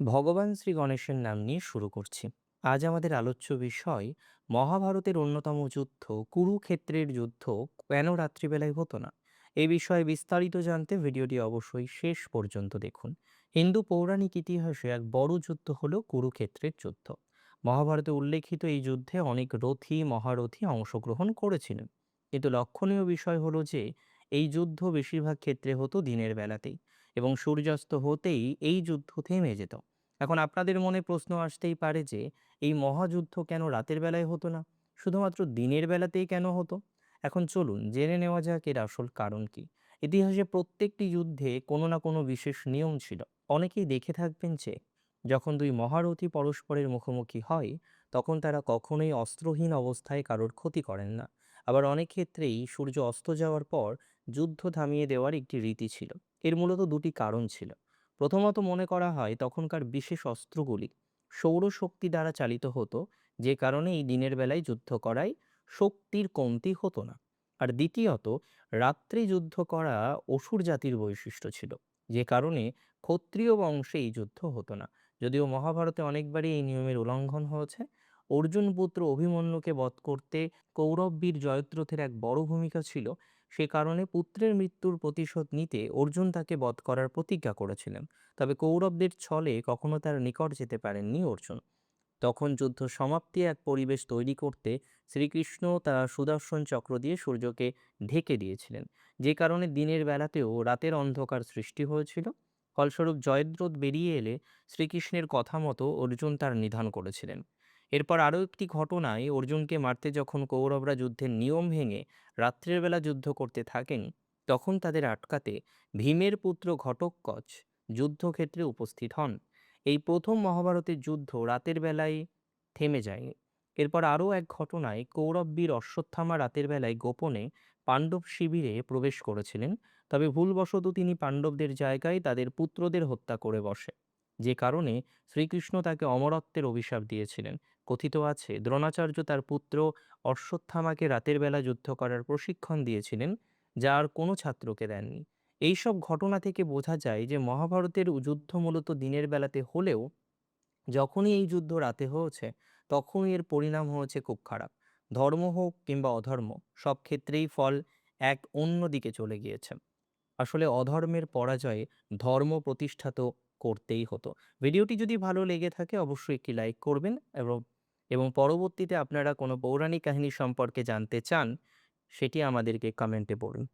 ভগবান শ্রী গণেশের নাম নিয়ে শুরু করছি। আজ আমাদের আলোচ্য বিষয়, মহাভারতের অন্যতম যুদ্ধ, কুরুক্ষেত্রের যুদ্ধ কেন রাত্রিবেলায় হতো না? এই বিষয়ে বিস্তারিত জানতে ভিডিওটি অবশ্যই শেষ পর্যন্ত দেখুন। হিন্দু পৌরাণিক ইতিহাসে এক বড় যুদ্ধ হলো কুরুক্ষেত্রের যুদ্ধ। মহাভারতে উল্লেখিত এই যুদ্ধে অনেক রথী, মহারথী অংশগ্রহণ করেছিলেন। কিন্তু লক্ষণীয় বিষয় হলো যে এই যুদ্ধ বেশিরভাগ ক্ষেত্রে হতো দিনের বেলাতেই এবং সূর্যাস্ত হতেই এই যুদ্ধ থেমে যেত। এখন আপনাদের মনে প্রশ্ন আসতেই পারে যে, এই মহাযুদ্ধ কেন রাতের বেলায় হতো না? শুধুমাত্র দিনের বেলাতেই কেন হতো? এখন চলুন জেনে নেওয়া যাক এর আসল কারণ কি। ইতিহাসে প্রত্যেকটি যুদ্ধে কোনো না কোনো বিশেষ নিয়ম ছিল। অনেকেই দেখে থাকবেন যে, যখন দুই মহারথী পরস্পরের মুখোমুখি হয়, তখন তারা কখনোই অস্ত্রহীন অবস্থায় কারোর ক্ষতি করেন না। আবার অনেক ক্ষেত্রেই সূর্য অস্ত যাওয়ার পর যুদ্ধ থামিয়ে দেওয়ার একটি রীতি ছিল। এর মূলত দুটি কারণ ছিল। প্রথমত মনে করা হয় তখনকার বিশেষ অস্ত্রগুলি সৌরশক্তি দ্বারা চালিত হতো, যে কারণে এই দিনের বেলায় যুদ্ধ করায় শক্তির কমতি হতো না। আর দ্বিতীয়ত, রাত্রে যুদ্ধ করা অসুর জাতির বৈশিষ্ট্য ছিল, যে কারণে ক্ষত্রিয় বংশে এই যুদ্ধ হতো না। যদিও মহাভারতে অনেকবারই এই নিয়মের উল্লঙ্ঘন হয়েছে অর্জুন পুত্র অভিমন্যুকে বধ করতে কৌরববীর জয়দ্রথের এক বড় ভূমিকা ছিল। সে কারণে পুত্রের মৃত্যুর প্রতিশোধ নিতে অর্জুন তাকে বধ করার প্রতিজ্ঞা করেছিলেন। তবে কৌরবদের ছলে কখনো তার নিকট যেতে পারেননি অর্জুন। তখন যুদ্ধ সমাপ্তি, এক পরিবেশ তৈরি করতে শ্রীকৃষ্ণ তার সুদর্শন চক্র দিয়ে সূর্যকে ঢেকে দিয়েছিলেন। যে কারণে দিনের বেলাতেও রাতের অন্ধকার সৃষ্টি হয়েছিল। ফলস্বরূপ জয়দ্রথ বেরিয়ে এলে শ্রীকৃষ্ণের কথা মতো অর্জুন তার নিধান করেছিলেন। এরপর আরও একটি ঘটনায় অর্জুনকে মারতে যখন কৌরবরা যুদ্ধের নিয়ম ভেঙে রাত্রের বেলা যুদ্ধ করতে থাকেন, তখন তাদের আটকাতে ভীমের পুত্র ঘটোৎকচ যুদ্ধক্ষেত্রে উপস্থিত হন। এই প্রথম মহাভারতের যুদ্ধ রাতের বেলায় থেমে যায়নি এরপর আরও এক ঘটনায় কৌরববীর অশ্বত্থামা রাতের বেলায় গোপনে পাণ্ডব শিবিরে প্রবেশ করেছিলেন। তবে ভুলবশত তিনি পাণ্ডবদের জায়গায় তাদের পুত্রদের হত্যা করে বসে। যে কারণে শ্রীকৃষ্ণ তাকে অমরত্বের অভিশাপ দিয়েছিলেন। কথিত আছে, দ্রোণাচার্য তার পুত্র অশ্বত্থামাকে রাতের বেলা যুদ্ধ করার প্রশিক্ষণ দিয়েছিলেন, যা আর কোনো ছাত্রকে দেননি। এইসব ঘটনা থেকে বোঝা যায় যে মহাভারতের যুদ্ধ মূলত দিনের বেলাতে হলেও যখনই এই যুদ্ধ রাতে হয়েছে, তখনই এর পরিণাম হয়েছে খুব খারাপ। ধর্ম হোক কিংবা অধর্ম, সব ক্ষেত্রেই ফল এক অন্য দিকে চলে গিয়েছে। আসলে অধর্মের পরাজয়ে ধর্ম প্রতিষ্ঠা তো করতেই হতো। ভিডিওটি যদি ভালো লেগে থাকে, অবশ্যই একটি লাইক করবেন এবং এবং পরবর্তীতে আপনারা কোনো পৌরাণিক কাহিনী সম্পর্কে জানতে চান, সেটি আমাদেরকে কমেন্টে বলুন।